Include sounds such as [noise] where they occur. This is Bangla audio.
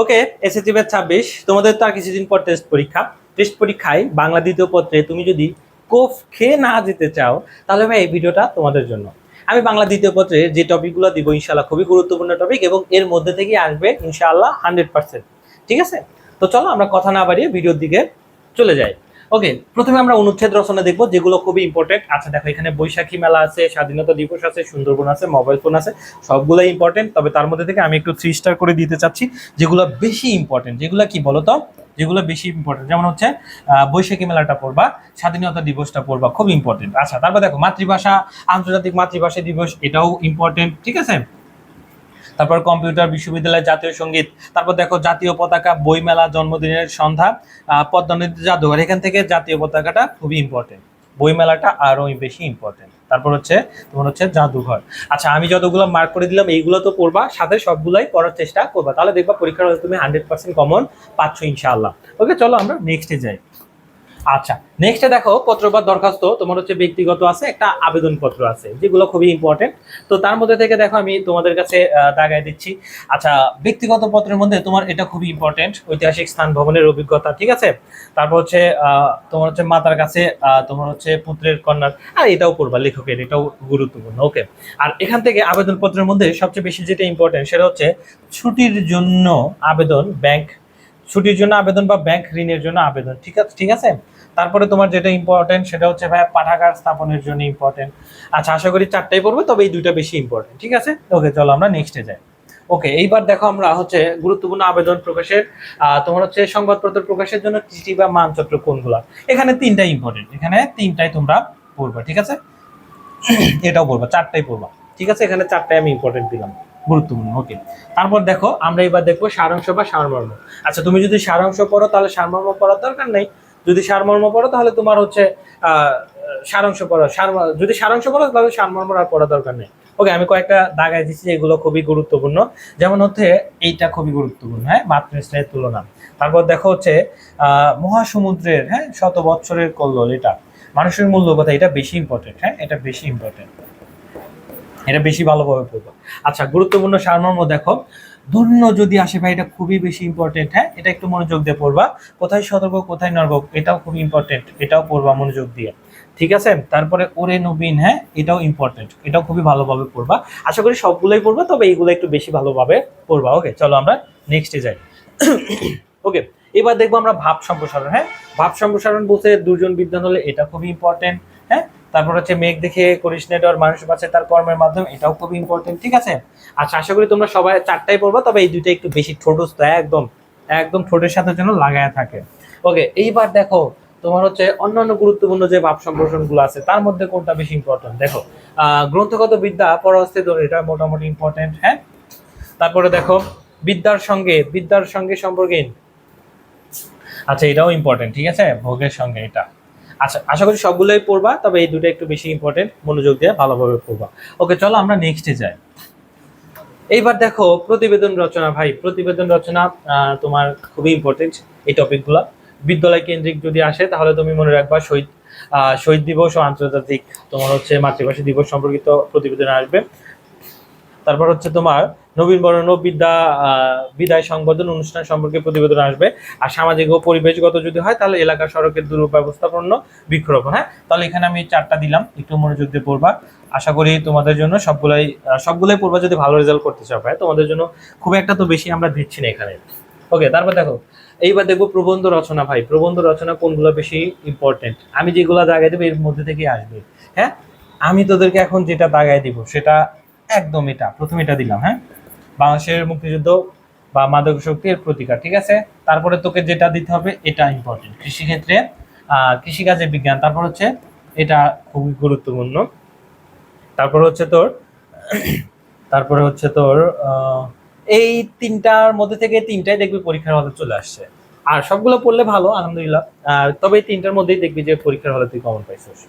ওকে এসএসসি ব্যাচ ছাব্বিশ। তোমাদের তো আর কিছুদিন পর টেস্ট পরীক্ষা। টেস্ট পরীক্ষায় বাংলা দ্বিতীয় পত্রে তুমি যদি কোফ খেয়ে না যেতে চাও, তাহলে ভাই এই ভিডিওটা তোমাদের জন্য। আমি বাংলা দ্বিতীয় পত্রে যে টপিকগুলো দিব ইনশাল্লাহ খুবই গুরুত্বপূর্ণ টপিক এবং এর মধ্যে থেকে আসবে ইনশাআল্লাহ হান্ড্রেড পার্সেন্ট ঠিক আছে? তো চলো আমরা কথা না বাড়িয়ে ভিডিওর দিকে চলে যাই। ওকে প্রথমে আমরা অনুচ্ছেদ রচনা দেখব, যেগুলো খুবই ইম্পর্টেন্ট আচ্ছা দেখো, এখানে বৈশাখী মেলা আছে, স্বাধীনতা দিবস আছে, সুন্দরবন আছে মোবাইল ফোন আছে, সবগুলোই ইম্পর্টেন্ট তবে তার মধ্যে থেকে আমি একটু থ্রি স্টার করে দিতে চাচ্ছি, যেগুলো বেশি ইম্পর্টেন্ট যেগুলো কি বলতো? যেগুলো বেশি ইম্পর্টেন্ট যেমন হচ্ছে বৈশাখী মেলাটা পড়বা, স্বাধীনতা দিবসটা পড়বা, খুব ইম্পর্টেন্ট আচ্ছা তারপর দেখো, মাতৃভাষা, আন্তর্জাতিক মাতৃভাষা দিবস, এটাও ইম্পর্টেন্ট ঠিক আছে? তারপর কম্পিউটার বিশ্ববিদ্যালয় জাতীয় সংগীত তারপর দেখো জাতীয় পতাকা বইমেলা জন্মদিনের সন্ধ্যা আহ, পদ্মা নদী জাদুঘর এখান থেকে জাতীয় পতাকাটা খুবই ইম্পর্টেন্ট বইমেলাটা আরও বেশি ইম্পর্টেন্ট তারপর হচ্ছে তোমার হচ্ছে জাদুঘর। আচ্ছা আমি যতগুলো মার্ক করে দিলাম এইগুলো তো পড়বা সাথে সবগুলাই পড়ার চেষ্টা করবা। তাহলে দেখবা পরীক্ষার তুমি হান্ড্রেড পার্সেন্ট কমন পাচ্ছ ইনশাআল্লাহ। ওকে চলো আমরা নেক্সটে যাই। আচ্ছা নেক্সটে দেখো পত্র বা দরখাস্ত, তোমার হচ্ছে ব্যক্তিগত আছে, একটা আবেদনপত্র আছে, যেগুলো খুবই ইম্পর্টেন্ট তো তার মধ্যে থেকে দেখো আমি তোমাদের কাছে দাগায় দিচ্ছি। আচ্ছা ব্যক্তিগত পত্রের মধ্যে তোমার এটা খুবই ইম্পর্টেন্ট ঐতিহাসিক স্থান, ভবনের অভিজ্ঞতা, ঠিক আছে? তারপর হচ্ছে তোমার হচ্ছে মাতার কাছে তোমার হচ্ছে পুত্রের কন্যার, আর এটাও পড়বা লেখকের, এটাও গুরুত্বপূর্ণ ওকে আর এখান থেকে আবেদনপত্রের মধ্যে সবচেয়ে বেশি যেটা ইম্পর্টেন্ট সেটা হচ্ছে ছুটির জন্য আবেদন ব্যাংক ছুটির জন্য আবেদন বা ব্যাংক ঋণের জন্য আবেদন, ঠিক আছে ঠিক আছে? তারপরে তোমার যেটা ইম্পর্টেন্ট সেটা হচ্ছে ভাই পাঠাগার স্থাপনের জন্য ইম্পর্টেন্ট আচ্ছা আশা করি চারটাই পড়বে, তবে এই দুইটা বেশি ইম্পর্টেন্ট ঠিক আছে? ওকে, চলো আমরা নেক্সটে যাই। ওকে, এইবার দেখো আমরা হচ্ছে গুরুত্বপূর্ণ আবেদন প্রকাশের তোমার হচ্ছে সংবাদপত্র প্রকাশের জন্য চিঠি বা মানচিত্র কোনগুলো? এখানে তিনটাই ইম্পর্টেন্ট এখানে তিনটাই তোমরা পড়বা, ঠিক আছে? এটাও পড়বা, চারটাই পড়বা, ঠিক আছে? এখানে চারটাই আমি ইম্পর্টেন্ট দিলাম গুরুত্বপূর্ণ, ওকে। তারপর দেখো, আমরা এবার দেখব সারাংশ বা সারমর্ম। আচ্ছা তুমি যদি সারাংশ পড়ো, তাহলে সারমর্ম পড়ার দরকার নেই। যদি সারমর্ম পড়ো, তাহলে তোমার হচ্ছে সারাংশ পড়ো সার যদি সারাংশ পড়ো, তাহলে সারমর্ম আর পড়া দরকার নেই। ওকে আমি কয়েকটা দাগায় দিচ্ছি এগুলো খুবই গুরুত্বপূর্ণ। যেমন হচ্ছে, এইটা খুবই গুরুত্বপূর্ণ হ্যাঁ মাতৃস্নেহের তুলনা। তারপর দেখো হচ্ছে মহাসমুদ্রের হ্যাঁ শত বৎসরের কল্লোল, এটা মানুষের মূল্য কথা এটা বেশি ইম্পর্টেন্ট হ্যাঁ এটা বেশি ইম্পর্টেন্ট এটা বেশি ভালোভাবে পড়ব। আচ্ছা গুরুত্বপূর্ণ সারমর্ম দেখো। ধন্য যদি আসে ভাই, এটা খুবই বেশি ইম্পর্টেন্ট হ্যাঁ? এটা একটু মনোযোগ দিয়ে পড়বা। কোথায় সতর্ক, কোথায় নর্গ এটাও খুবই ইম্পর্টেন্ট এটাও পড়বা মনোযোগ দিয়ে। ঠিক আছে? তারপরে ওরে নবীন হ্যাঁ? এটাও ইম্পর্টেন্ট এটাও খুবই ভালোভাবে পড়বা। আশা করি সবগুলোই পড়বা, তবে এইগুলো একটু বেশি ভালোভাবে পড়বা। ওকে চলো আমরা নেক্সটে যাই। ওকে এবার দেখব আমরা ভাব সম্প্রসারণ হ্যাঁ? ভাব সম্প্রসারণ বলতে দুজন বিদ্যান হলে এটা খুবই ইম্পর্টেন্ট তারপর হচ্ছে মেঘ দেখে করিস নেটওয়ার্ক মানুষ বাঁচে, তার কর্মের মাধ্যমে, এটাও খুবই ইম্পর্টেন্ট ঠিক আছে? আচ্ছা আশা করি তোমরা সবাই চারটাই পড়বা, তবে এই দুইটা একটু বেশি ঠোঁটস্থ একদম একদম ঠোঁটের সাথে যেন লাগায় থাকে। ওকে এইবার দেখো, তোমার হচ্ছে অন্যান্য গুরুত্বপূর্ণ যে ভাব সম্প্রসারণগুলো আছে, তার মধ্যে কোনটা বেশি ইম্পর্টেন্ট দেখো গ্রন্থগত বিদ্যা ধরে, এটা মোটামুটি ইম্পর্টেন্ট হ্যাঁ? তারপরে দেখো, বিদ্যার সঙ্গে বিদ্যার সঙ্গে সম্পর্কে আচ্ছা এটাও ইম্পর্টেন্ট ঠিক আছে? ভোগের সঙ্গে, এটা। আচ্ছা আশা করি সবগুলোই পড়বা, তবে এই দুটো একটু বেশি ইম্পর্টেন্ট মনোযোগ দিয়ে ভালোভাবে পড়বা। ওকে, চলো আমরা নেক্সটে যাই। এইবার দেখো, প্রতিবেদন রচনা, ভাই, প্রতিবেদন রচনা তোমার খুবই ইম্পর্টেন্ট এই টপিকগুলো বিদ্যালয় কেন্দ্রিক যদি আসে, তাহলে তুমি মনে রাখবা শহীদ শহীদ দিবস ও আন্তর্জাতিক তোমার হচ্ছে মাতৃভাষা দিবস সম্পর্কিত প্রতিবেদন আসবে। তারপর হচ্ছে তোমার নবীন বরণ বিদ্যা বিদায় সংবর্ধন অনুষ্ঠান সম্পর্কে প্রতিবেদন আসবে। আর সামাজিক ও পরিবেশগত যদি হয়, তাহলে এলাকা সড়কের দুর্ব্যবস্থাপন্ন বৃক্ষরোপণ হ্যাঁ? তাহলে এখানে আমি চারটা দিলাম, একটু মনোযোগ দিয়ে পড়বা। আশা করি তোমাদের জন্য সবগুলাই সবগুলাই পড়বা যদি ভালো রেজাল্ট করতে চাও, ভাই। তোমাদের জন্য খুব একটা তো বেশি আমরা দিচ্ছি না এখানে। ওকে তারপর দেখো, এইবার দেখব প্রবন্ধ রচনা, ভাই। প্রবন্ধ রচনা কোনগুলো বেশি ইম্পর্টেন্ট আমি যেগুলো দাগাই দেবো, এর মধ্যে থেকেই আসবে হ্যাঁ? আমি তোদেরকে এখন যেটা দাগাই দিব, সেটা একদম এটা। প্রথমে এটা দিলাম হ্যাঁ? বাংলাদেশের মুক্তিযুদ্ধ বা মাদক শক্তির প্রতিকার, ঠিক আছে? তারপরে তোকে যেটা দিতে হবে, এটা ইম্পর্টেন্ট কৃষিক্ষেত্রে কৃষিকাজের বিজ্ঞান, তারপর হচ্ছে এটা খুবই গুরুত্বপূর্ণ। তারপর হচ্ছে তোর, [coughs] তারপরে হচ্ছে তোর এই তিনটার মধ্যে থেকে তিনটাই দেখবি পরীক্ষার হলে চলে আসছে। আর সবগুলো পড়লে ভালো, আলহামদুলিল্লাহ। আর তবে এই তিনটার মধ্যেই দেখবি যে পরীক্ষার হলে তুই কমন পাইছিস।